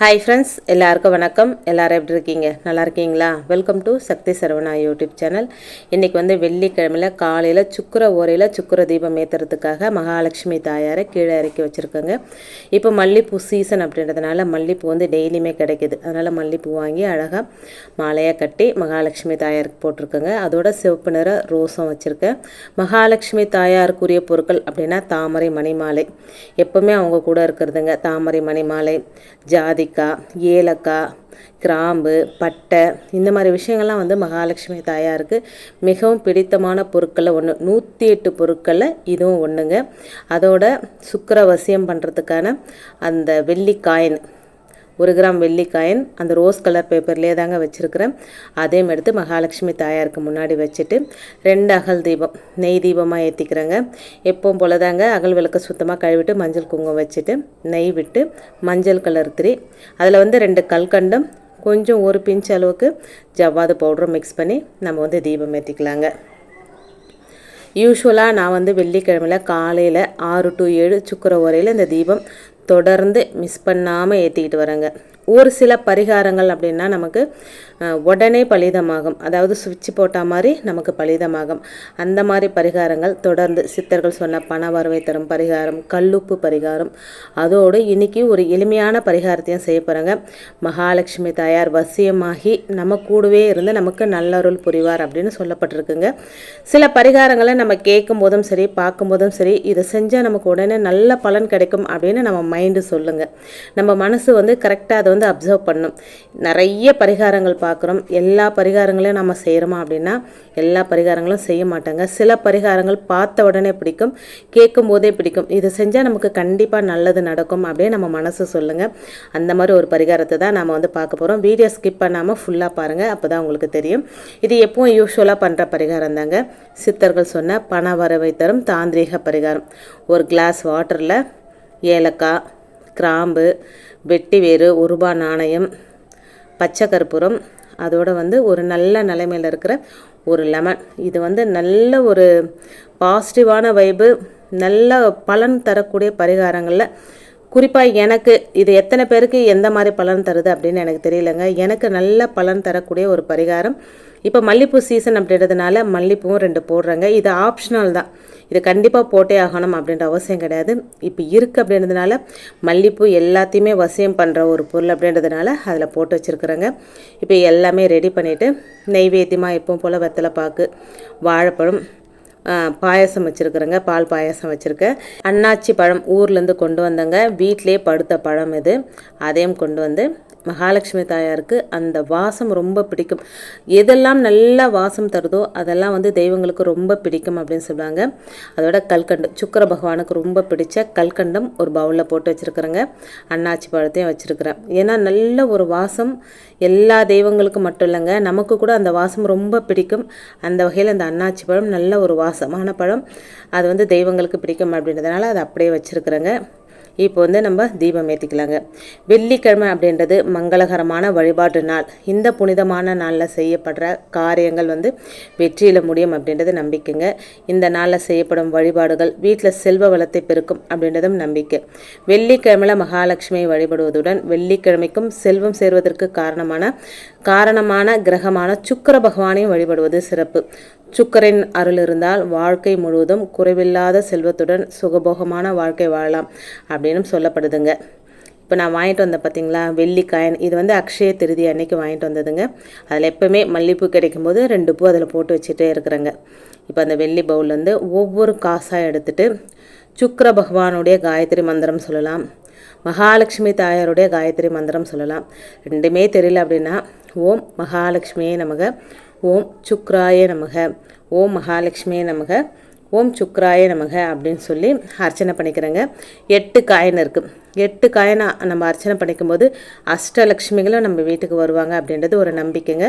Hi friends எல்லாருக்கும் வணக்கம். எல்லாரும் எப்படி இருக்கீங்க? நல்லா இருக்கீங்களா? Welcome to Sakthi Saravana YouTube channel இன்றைக்கி வந்து வெள்ளிக்கிழமையில் காலையில் சுக்கர ஓரையில் சுக்கர தீபம் ஏற்றுறதுக்காக மகாலட்சுமி தாயாரை கீழே இறக்கி வச்சுருக்கோங்க. இப்போ மல்லிப்பூ சீசன் அப்படின்றதுனால மல்லிப்பூ வந்து டெய்லியுமே கிடைக்குது. அதனால் மல்லிப்பூ வாங்கி அழகாக மாலையாக கட்டி மகாலட்சுமி தாயாருக்கு போட்டிருக்கோங்க. அதோட சிவப்பு நிற ரோஸும் வச்சுருக்கேன். மகாலட்சுமி தாயாருக்குரிய பொருட்கள் அப்படின்னா தாமரை மணிமாலை. எப்போவுமே அவங்க கூட இருக்கிறதுங்க. தாமரை மணிமாலை ஜாதிக்காய் ஏலக்காய் கிராம்பு பட்டை இந்த மாதிரி விஷயங்கள்லாம் வந்து மகாலட்சுமி தாயாருக்கு மிகவும் பிடித்தமான பொருட்களில் ஒன்று நூற்றி எட்டு பொருட்களில் இதுவும் ஒன்றுங்க அதோட சுக்கரவசியம் பண்ணுறதுக்கான அந்த வெள்ளிக்காயின் ஒரு கிராம் வெள்ளிக்காயின் அந்த ரோஸ் கலர் பேப்பர்லேயே தாங்க வச்சுருக்கிறேன். அதையும் எடுத்து மகாலட்சுமி தாயாருக்கு முன்னாடி வச்சுட்டு ரெண்டு அகல் தீபம் நெய் தீபமாக ஏற்றிக்கிறேங்க எப்பவும் போல தாங்க அகல் விளக்க சுத்தமாக கழுவிட்டு மஞ்சள் குங்குமம் வச்சுட்டு நெய் விட்டு மஞ்சள் கலர் திரி. அதில் வந்து ரெண்டு கல்கண்டம் கொஞ்சம் ஒரு பிஞ்ச் அளவுக்கு ஜவ்வாது பவுடரும் மிக்ஸ் பண்ணி நம்ம வந்து தீபம் ஏற்றிக்கலாங்க யூஸ்வலாக நான் வந்து வெள்ளிக்கிழமையில் காலையில் ஆறு டு ஏழு சுக்கர வரையில் இந்த தீபம் தொடர்ந்து மிஸ் பண்ணாமல் ஏற்றிக்கிட்டு வரேங்க. ஒரு சில பரிகாரங்கள் அப்படின்னா நமக்கு உடனே பலிதமாகும். அதாவது சுவிட்ச் போட்டால் மாதிரி நமக்கு பலிதமாகும். அந்த மாதிரி பரிகாரங்கள் தொடர்ந்து சித்தர்கள் சொன்ன பண வரவை தரும் பரிகாரம் கல்லுப்பு பரிகாரம். அதோடு இன்றைக்கி ஒரு எளிமையான பரிகாரத்தையும் செய்ய போகிறாங்க மகாலட்சுமி தாயார் வசியமாகி நம்ம கூடவே இருந்து நமக்கு நல்லருள் புரிவார் அப்படின்னு சொல்லப்பட்டிருக்குங்க. சில பரிகாரங்களை நம்ம கேட்கும் போதும் சரி பார்க்கும்போதும் சரி இதை செஞ்சால் நமக்கு உடனே நல்ல பலன் கிடைக்கும் அப்படின்னு நம்ம மைண்டு சொல்லுங்கள் நம்ம மனசு வந்து கரெக்டாக அதை வந்து வந்து அப்சர்வ் பண்ணும். நிறைய பரிகாரங்கள் பார்க்குறோம். எல்லா பரிகாரங்களையும் நம்ம செய்கிறோமா அப்படின்னா எல்லா பரிகாரங்களும் செய்ய மாட்டாங்க. சில பரிகாரங்கள் பார்த்த உடனே பிடிக்கும். கேட்கும் போதே பிடிக்கும். இதை செஞ்சால் நமக்கு கண்டிப்பாக நல்லது நடக்கும் அப்படியே நம்ம மனசு சொல்லுங்கள் அந்த மாதிரி ஒரு பரிகாரத்தை தான் நம்ம வந்து பார்க்க போகிறோம் வீடியோ ஸ்கிப் பண்ணாமல் ஃபுல்லாக பாருங்கள் அப்போ தான் உங்களுக்கு தெரியும். இது எப்பவும் யூஸ்வலாக பண்ணுற பரிகாரம் தாங்க. சித்தர்கள் சொன்ன பண வரவை தரும் தாந்திரீக பரிகாரம். ஒரு கிளாஸ் வாட்டரில் ஏலக்காய் கிராம்பு வெட்டி வேறு ஒரு ரூபா நாணயம் பச்சை கற்பூரம். அதோட வந்து ஒரு நல்ல நிலைமையில் இருக்கிற ஒரு லெமன். இது வந்து நல்ல ஒரு பாசிட்டிவான வைபு நல்ல பலன் தரக்கூடிய பரிகாரங்களில். குறிப்பாக எனக்கு இது எத்தனை பேருக்கு எந்த மாதிரி பலன் தருது அப்படின்னு எனக்கு தெரியலங்க. எனக்கு நல்ல பலன் தரக்கூடிய ஒரு பரிகாரம். இப்போ மல்லிப்பூ சீசன் அப்படின்றதுனால மல்லிப்பூவும் ரெண்டு போடுறாங்க. இது ஆப்ஷனல் தான். இது கண்டிப்பாக போட்டே ஆகணும் அப்படின்ற அவசியம் கிடையாது. இப்போ இருக்குது அப்படின்றதுனால மல்லிப்பூ எல்லாத்தையுமே வசியம் பண்ணுற ஒரு பொருள் அப்படின்றதுனால அதில் போட்டு வச்சுருக்குறேங்க. இப்போ எல்லாமே ரெடி பண்ணிவிட்டு நெய்வேத்தியமாக எப்பவும் போல் வெத்தலை பாக்கு வாழைப்பழம் பாயாசம் வச்சுருக்குறேங்க பால் பாயாசம் வச்சுருக்கேன். அன்னாச்சி பழம் ஊர்லேருந்து கொண்டு வந்தேங்க. வீட்டிலே படுத்த பழம் இது. அதையும் கொண்டு வந்து மகாலட்சுமி தாயாருக்கு அந்த வாசம் ரொம்ப பிடிக்கும். எதெல்லாம் நல்ல வாசம் தருதோ அதெல்லாம் வந்து தெய்வங்களுக்கு ரொம்ப பிடிக்கும் அப்படின்னு சொல்லுவாங்க. அதோட கல்கண்டு சுக்கர பகவானுக்கு ரொம்ப பிடிச்ச கல்கண்டம் ஒரு பவுலில் போட்டு வச்சுருக்குறேங்க. அன்னாச்சி பழத்தையும் வச்சுருக்குறேன். ஏன்னா நல்ல ஒரு வாசம் எல்லா தெய்வங்களுக்கும் மட்டும் இல்லைங்க. நமக்கு கூட அந்த வாசம் ரொம்ப பிடிக்கும். அந்த வகையில் அந்த அன்னாச்சி பழம் நல்ல ஒரு வாசம் வாசமான பழம். அது வந்து தெய்வங்களுக்கு பிடிக்கும் அப்படின்றதுனால அதை அப்படியே வச்சுருக்குறேங்க. இப்போ வந்து நம்ம தீபம் ஏற்றிக்கலாங்க வெள்ளிக்கிழமை அப்படின்றது மங்களகரமான வழிபாட்டு நாள். இந்த புனிதமான நாளில் செய்யப்படுற காரியங்கள் வந்து வெற்றியில் முடியும் அப்படின்றது நம்பிக்கைங்க. இந்த நாளில் செய்யப்படும் வழிபாடுகள் வீட்டில் செல்வ வளத்தை பெருக்கும் அப்படின்றதும் நம்பிக்கை. வெள்ளிக்கிழமையில் மகாலட்சுமியை வழிபடுவதுடன் வெள்ளிக்கிழமைக்கும் செல்வம் சேர்வதற்கு காரணமான காரணமான கிரகமான சுக்கர பகவானையும் வழிபடுவது சிறப்பு. சுக்கரின் அருள் இருந்தால் வாழ்க்கை முழுவதும் குறைவில்லாத செல்வத்துடன் சுகபோகமான வாழ்க்கை வாழலாம் அப்படின்னு சொல்லப்படுதுங்க. இப்போ நான் வாங்கிட்டு வந்தேன் பார்த்தீங்களா வெள்ளிக்காயன். இது வந்து அக்ஷய திருதி அன்னைக்கு வாங்கிட்டு வந்ததுங்க. அதில் எப்போவுமே மல்லிப்பூ கிடைக்கும்போது ரெண்டு பூ அதில் போட்டு வச்சுட்டே இருக்கிறேங்க. இப்போ அந்த வெள்ளி பவுல்லேருந்து ஒவ்வொரு காசாக எடுத்துகிட்டு சுக்கர பகவானுடைய காயத்ரி மந்திரம் சொல்லலாம். மகாலட்சுமி தாயாருடைய காயத்ரி மந்திரம் சொல்லலாம். ரெண்டுமே தெரியல அப்படின்னா ஓம் மகாலட்சுமியே நமக ஓம் சுக்ராய நமக ஓம் மகாலட்சுமியே நமக ஓம் சுக்ராய நமக அப்படின்னு சொல்லி அர்ச்சனை பண்ணிக்கிறேங்க. எட்டு காயின் இருக்குது எட்டு காயினை நம்ம அர்ச்சனை பண்ணிக்கும்போது அஷ்டலக்ஷ்மிகளும் நம்ம வீட்டுக்கு வருவாங்க அப்படின்றது ஒரு நம்பிக்கைங்க.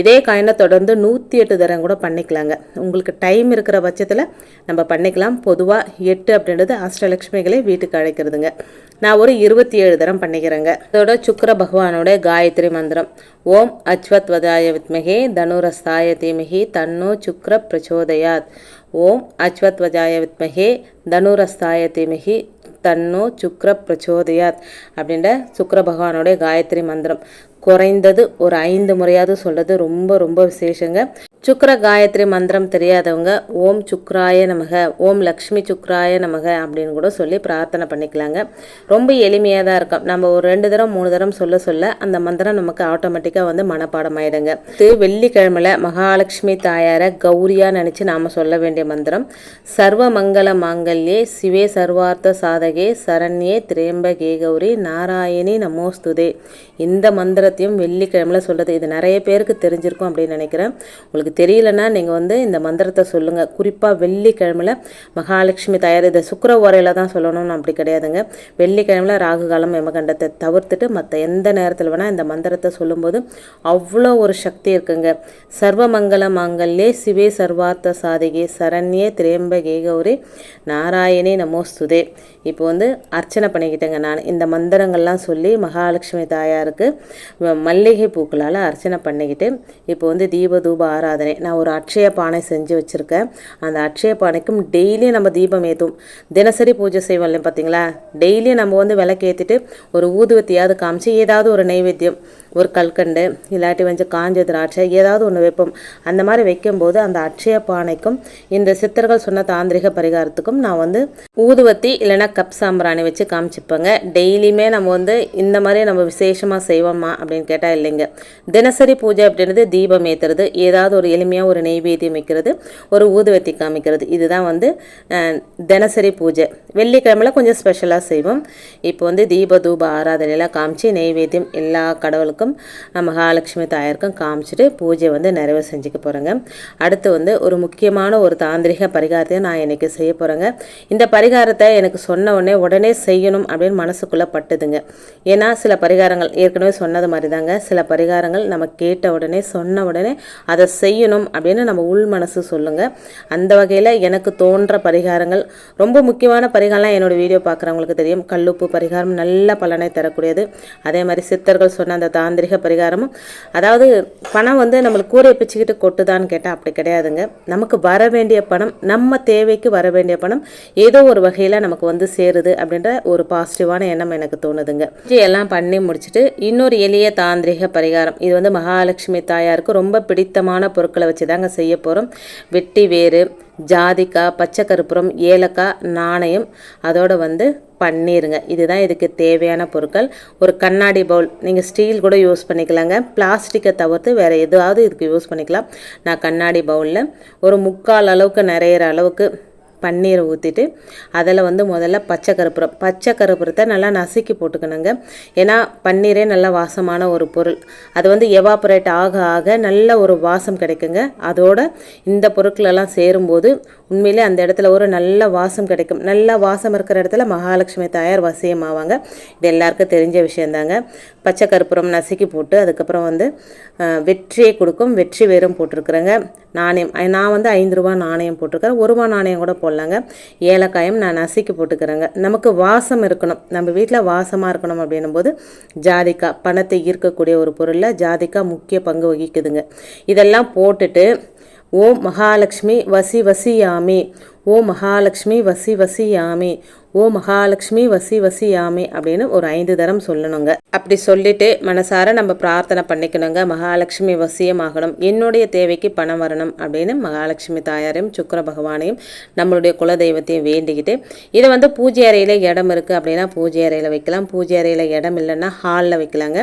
இதே காயினை தொடர்ந்து நூற்றி எட்டு தரம் கூட பண்ணிக்கலாங்க. உங்களுக்கு டைம் இருக்கிற பட்சத்தில் நம்ம பண்ணிக்கலாம். பொதுவாக எட்டு அப்படின்றது அஷ்டலக்ஷ்மிகளை வீட்டுக்கு அழைக்கிறதுங்க. நான் ஒரு இருபத்தி ஏழு தரம் பண்ணிக்கிறேங்க. அதோட சுக்கர பகவானோட காயத்ரி மந்திரம். ஓம் அச்வத்வதாய வித்மகே தனுரஸ்தாய தீமகி தன்னோ சுக்ர பிரச்சோதயாத். ஓம் அச்வத்வஜாய வித்மகே தனுரஸ்தாய தீமகி தன்னோ சுக்ர பிரச்சோதயாத் அப்படின்ற சுக்ர பகவானுடைய காயத்ரி மந்திரம். குறைந்தது ஒரு ஐந்து முறையாவது சொல்கிறது ரொம்ப ரொம்ப விசேஷங்க. சுக்ர காயத்ரி மந்திரம் தெரியாதவங்க ஓம் சுக்ராய நமக ஓம் லக்ஷ்மி சுக்ராய நமக அப்படின்னு கூட சொல்லி பிரார்த்தனை பண்ணிக்கலாங்க. ரொம்ப எளிமையாக தான் இருக்கும். நம்ம ஒரு ரெண்டு தரம் மூணு தரம் சொல்ல சொல்ல அந்த மந்திரம் நமக்கு ஆட்டோமேட்டிக்காக வந்து மனப்பாடம் ஆயிடுங்க இது வெள்ளிக்கிழமையில் மகாலட்சுமி தாயாரை கௌரியாக நினச்சி நாம் சொல்ல வேண்டிய மந்திரம். சர்வ மங்கள மாங்கல்யே சிவே சர்வார்த்த சாதகே சரண்யே திரேம்பகே கௌரி நாராயணி நமோஸ்துதே. இந்த மந்திர மந்திரத்தையும் வெள்ளிக்கிழமையில் சொல்கிறது இது நிறைய பேருக்கு தெரிஞ்சிருக்கும் அப்படின்னு நினைக்கிறேன். உங்களுக்கு தெரியலன்னா நீங்கள் வந்து இந்த மந்திரத்தை சொல்லுங்கள் குறிப்பாக வெள்ளிக்கிழமையில் மகாலட்சுமி தயார் இதை சுக்கர உரையில் தான் சொல்லணும்னு அப்படி கிடையாதுங்க. வெள்ளிக்கிழமையில் ராகு காலம் எமகண்டத்தை தவிர்த்துட்டு மற்ற எந்த நேரத்தில் வேணால் இந்த மந்திரத்தை சொல்லும்போது அவ்வளோ ஒரு சக்தி இருக்குங்க. சர்வமங்கல மாங்கல்யே சிவே சர்வார்த்த சாதிகே சரண்யே திரேம்பகே கௌரி நாராயணே நமோஸ்துதே. இப்போ வந்து அர்ச்சனை பண்ணிக்கிட்டேங்க நான். இந்த மந்திரங்கள்லாம் சொல்லி மகாலட்சுமி தாயாருக்கு மல்லிகை பூக்களால் அர்ச்சனை பண்ணிக்கிட்டு இப்போ வந்து தீப தூப ஆராதனை. நான் ஒரு அட்சய பானை செஞ்சு வச்சுருக்கேன். அந்த அட்சய பானைக்கும் டெய்லியும் நம்ம தீபம் ஏற்றும் தினசரி பூஜை செய்வோம் இல்லையா பார்த்தீங்களா டெய்லியும் நம்ம வந்து விளக்கேற்றிட்டு ஒரு ஊதுவத்தியாவது காமிச்சு ஏதாவது ஒரு நைவேத்தியம். ஒரு கல்கண்டு இல்லாட்டி வந்து காஞ்ச திராட்சை ஏதாவது ஒன்று வைப்போம். அந்த மாதிரி வைக்கும்போது அந்த அட்சய பானைக்கும் இந்த சித்தர்கள் சொன்ன தாந்திரிக பரிகாரத்துக்கும் நான் வந்து ஊதுவத்தி இல்லைன்னா கப் சாம்பிராணி வச்சு காமிச்சிப்பேங்க. டெய்லியுமே நம்ம வந்து இந்த மாதிரி நம்ம விசேஷமாக செய்வோமா அப்படின்னு கேட்டால் இல்லைங்க. தினசரி பூஜை அப்படின்றது தீபம் ஏற்றுறது ஏதாவது ஒரு எளிமையாக ஒரு நெய்வேத்தியம் வைக்கிறது ஒரு ஊதுவத்தி காமிக்கிறது. இதுதான் வந்து தினசரி பூஜை. வெள்ளிக்கிழமையில் கொஞ்சம் ஸ்பெஷலாக செய்வோம். இப்போ வந்து தீப தூப ஆராதனையெல்லாம் காமிச்சு நெய்வேத்தியம் எல்லா கடவுளுக்கும் அஹ், மகாலட்சுமி தாயாருக்கும் காமிச்சிட்டு பூஜை வந்து நிறைவு செஞ்சுக்க போகிறேங்க அடுத்து வந்து ஒரு முக்கியமான ஒரு தாந்திரிக பரிகாரத்தை நான் இன்னைக்கு செய்ய போகிறேங்க இந்த பரிகாரத்தை எனக்கு சொன்ன உடனே உடனே செய்யணும் அப்படின்னு மனசுக்குள்ளே பட்டுதுங்க. ஏன்னா சில பரிகாரங்கள் ஏற்கனவே சொன்னது மாதிரி தாங்க சில பரிகாரங்கள் நம்ம கேட்ட உடனே சொன்ன உடனே அதை செய்யணும் அப்படின்னு நம்ம உள் மனசு சொல்லுங்கள் அந்த வகையில் எனக்கு தோன்ற பரிகாரங்கள் ரொம்ப முக்கியமான பரிகாரம்லாம் என்னோட வீடியோ பார்க்குறவங்களுக்கு தெரியும். கல்லுப்பு பரிகாரம் நல்ல பலனை தரக்கூடியது. அதே மாதிரி சித்தர்கள் சொன்ன அந்த தாந்திரிக பரிகாரமும். அதாவது பணம் வந்து நம்மளுக்கு கூரை பிச்சுக்கிட்டு கொட்டுதான்னு கேட்டால் அப்படி கிடையாதுங்க. நமக்கு வர வேண்டிய பணம் நம்ம தேவைக்கு வர வேண்டிய பணம் ஏதோ ஒரு வகையில் நமக்கு வந்து சேருது அப்படின்ற ஒரு பாசிட்டிவான எண்ணம் எனக்கு தோணுதுங்க. எல்லாம் பண்ணி முடிச்சுட்டு இன்னொரு எளிய தாந்திரிக பரிகாரம். இது வந்து மகாலட்சுமி தாயாருக்கு ரொம்ப பிடித்தமான பொருட்களை வச்சு தாங்க செய்ய போகிறோம் வெட்டி வேறு ஜாதிக்காய் பச்சை கருப்புறம் ஏலக்காய் நாணயம் அதோடு வந்து பண்ணிடுங்க இதுதான் இதுக்கு தேவையான பொருட்கள். ஒரு கண்ணாடி பவுல் நீங்கள் ஸ்டீல் கூட யூஸ் பண்ணிக்கலாங்க. பிளாஸ்டிக்கை தவிர்த்து வேறு எதாவது இதுக்கு யூஸ் பண்ணிக்கலாம். நான் கண்ணாடி பவுலில் ஒரு முக்கால் அளவுக்கு நிறையிற அளவுக்கு பன்னீரை ஊற்றிட்டு அதில் வந்து முதல்ல பச்சை கருப்பூரம் பச்சை கருப்பூரத்தை நல்லா நசுக்கி போட்டுக்கணுங்க. ஏன்னா பன்னீரே நல்ல வாசமான ஒரு பொருள். அது வந்து எவாபரேட் ஆக ஆக நல்ல ஒரு வாசம் கிடைக்குங்க. அதோட இந்த பொருட்களெல்லாம் சேரும்போது உண்மையிலே அந்த இடத்துல ஒரு நல்ல வாசம் கிடைக்கும். நல்ல வாசம் இருக்கிற இடத்துல மகாலட்சுமி தாயார் வசியமாவாங்க. இது எல்லாருக்கும் தெரிஞ்ச விஷயந்தாங்க. பச்சை கருப்பூரம் நசுக்கி போட்டு அதுக்கப்புறம் வந்து வெற்றியை கொடுக்கும். வெற்றி வேரும் போட்டிருக்கிறேங்க. நாணயம். நான் வந்து ஐந்து ரூபா நாணயம் போட்டிருக்கிறேன். ஒரு ரூபா நாணயம் கூட போடலாங்க. ஏலக்காயும் நான் நசுக்கி போட்டுக்கிறேங்க. நமக்கு வாசம் இருக்கணும். நம்ம வீட்டில் வாசமாக இருக்கணும் அப்படின்னும் போது ஜாதிக்காய் பணத்தை ஈர்க்கக்கூடிய ஒரு பொருளில் ஜாதிக்காய் முக்கிய பங்கு வகிக்குதுங்க. இதெல்லாம் போட்டுட்டு ஓ மகாலட்சுமி வசி வசியாமி ஓ மகாலட்சுமி வசி வசியாமி ஓ மகாலட்சுமி வசி வசியாமி அப்படின்னு ஒரு ஐந்து தரம் சொல்லணுங்க. அப்படி சொல்லிட்டு மனசார நம்ம பிரார்த்தனை பண்ணிக்கணுங்க. மகாலட்சுமி வசியமாகணும். என்னுடைய தேவைக்கு பணம் வரணும் அப்படின்னு மகாலட்சுமி தாயாரையும் சுக்கிர பகவானையும் நம்மளுடைய குலதெய்வத்தையும் வேண்டிக்கிட்டு இதை வந்து பூஜை அறையில் இடம் இருக்குது அப்படின்னா பூஜை அறையில் வைக்கலாம். பூஜை அறையில் இடம் இல்லைன்னா ஹாலில் வைக்கலாங்க.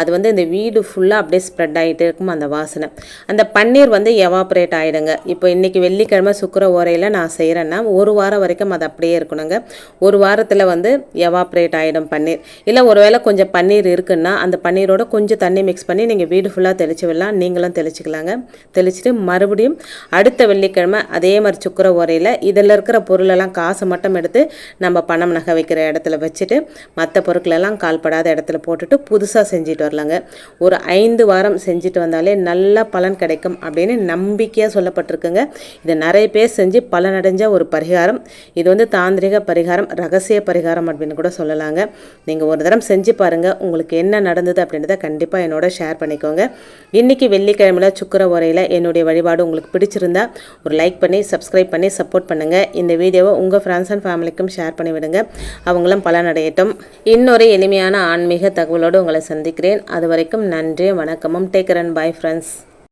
அது வந்து இந்த வீடு ஃபுல்லாக அப்படியே ஸ்ப்ரெட் ஆகிட்டு இருக்கும் அந்த வாசனை. அந்த பன்னீர் வந்து எவாப்ரேட் ஆகிடுங்க இப்போ இன்றைக்கி வெள்ளிக்கிழமை சுக்கிர ஓரையில் நான் செய்கிறேன்னா ஒரு வாரம் வரைக்கும் அது அப்படியே இருக்கணுங்க. ஒரு வாரத்தில் வந்து எவாப்ரேட் ஆகிடும் பன்னீர். இல்லை ஒருவேளை கொஞ்சம் பன்னீர் பன்னீர் இருக்குன்னா அந்த பன்னீரோட கொஞ்சம் தண்ணி மிக்ஸ் பண்ணி நீங்கள் வீடு ஃபுல்லாக தெளிச்சு விடலாம். நீங்களும் தெளிச்சுக்கலாங்க. தெளிச்சுட்டு மறுபடியும் அடுத்த வெள்ளிக்கிழமை அதே மாதிரி சுக்கர உரையில் இதில் இருக்கிற பொருளெல்லாம் காசு மட்டும் எடுத்து நம்ம பணம் நகை வைக்கிற இடத்துல வச்சுட்டு மற்ற பொருட்களெல்லாம் கால்படாத இடத்துல போட்டுட்டு புதுசாக செஞ்சுட்டு வரலாங்க. ஒரு ஐந்து வாரம் செஞ்சுட்டு வந்தாலே நல்ல பலன் கிடைக்கும் அப்படின்னு நம்பிக்கையாக சொல்லப்பட்டிருக்குங்க. இதை நிறைய பேர் செஞ்சு பலனடைஞ்ச ஒரு பரிகாரம். இது வந்து தாந்திரிக பரிகாரம் பரிகாரம் ரகசிய பரிகாரம் அப்படின்னு கூட சொல்லலாங்க. நீங்கள் ஒரு தரம் செஞ்சு பாருங்கள் உங்களுக்கு என்ன நடந்தது அப்படின்றத கண்டிப்பாக என்னோட ஷேர் பண்ணிக்கோங்க. இன்றைக்கி வெள்ளிக்கிழமையில் சுக்கர உரையில் என்னுடைய வழிபாடு உங்களுக்கு பிடிச்சிருந்தா ஒரு லைக் பண்ணி சப்ஸ்கிரைப் பண்ணி சப்போர்ட் பண்ணுங்கள் இந்த வீடியோவை உங்கள் ஃப்ரெண்ட்ஸ் அண்ட் ஃபேமிலிக்கும் ஷேர் பண்ணிவிடுங்க அவங்களும் பலனடையட்டும். இன்னொரு எளிமையான ஆன்மீக தகவலோடு உங்களை சந்திக்கிறேன். அது வரைக்கும் நன்றி வணக்கமும். Take run bye friends